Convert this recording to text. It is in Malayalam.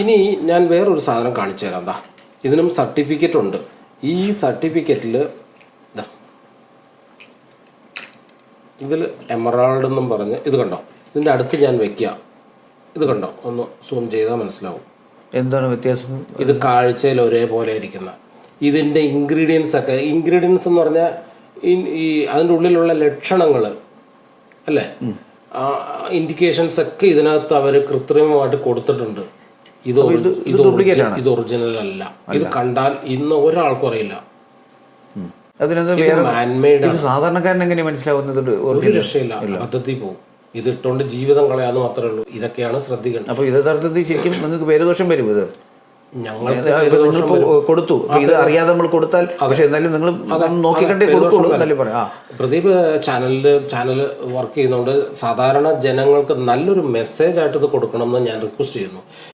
ഇനി ഞാൻ വേറൊരു സാധനം കാണിച്ചു തരാം ദാ. ഇതിനും സർട്ടിഫിക്കറ്റ് ഉണ്ട്. ഈ സർട്ടിഫിക്കറ്റിൽ ഇതിൽ എമറാൾഡ് എന്നും പറഞ്ഞ് ഇത് കണ്ടോ? ഇതിന്റെ അടുത്ത് ഞാൻ വെക്കുക ഇത് കണ്ടോ? ഒന്ന് സൂം ചെയ്താൽ മനസ്സിലാവും. എന്താണ് വ്യത്യാസം? ഇത് കാഴ്ചയിൽ ഒരേപോലെ ഇരിക്കുന്ന. ഇതിന്റെ ഇൻഗ്രീഡിയൻസ് ഒക്കെ ഇൻഗ്രീഡിയൻസ് എന്ന് പറഞ്ഞാൽ ഈ- ഈ അതിന്റെ ഉള്ളിലുള്ള ലക്ഷണങ്ങൾ അല്ലേ? ഇൻഡിക്കേഷൻസ് ഒക്കെ ഇതിനകത്ത് അവർ കൃത്രിമമായിട്ട് കൊടുത്തിട്ടുണ്ട്. ഇത് ഇത് ആണ്. ഇത് ഒറിജിനൽ അല്ല. ഇത് കണ്ടാൽ ഇന്ന് ഒരാൾക്കും അറിയില്ല. വേറെ മാൻമെയ്ഡ് ഇത് സാധാരണക്കാരൻ എങ്ങനെ മനസ്സിലാവുന്നത് ഒരു രക്ഷയില്ല. പദ്ധതി പോകും. ഇത് ജീവിതം കളയാന്ന് മാത്രമേ ഉള്ളൂ. ഇതൊക്കെയാണ് ശ്രദ്ധിക്കേണ്ടത്. അപ്പൊ ഇത് യഥാർത്ഥത്തിൽ ശരിക്കും നിങ്ങൾക്ക് പേരുദോഷം വരും ഇത്? ഞങ്ങൾ കൊടുത്തു. ഇത് അറിയാതെ നമ്മൾ കൊടുത്താൽ പക്ഷെ എന്നാലും നിങ്ങൾ നോക്കിക്കണ്ടേ കൊടുക്കുള്ളൂ എന്നല്ലേ പറയാം? പ്രദീപ് ചാനലിൽ ചാനൽ വർക്ക് ചെയ്യുന്നതുകൊണ്ട് സാധാരണ ജനങ്ങൾക്ക് നല്ലൊരു മെസ്സേജ് ആയിട്ട് ഇത് കൊടുക്കണം എന്ന് ഞാൻ റിക്വസ്റ്റ് ചെയ്യുന്നു.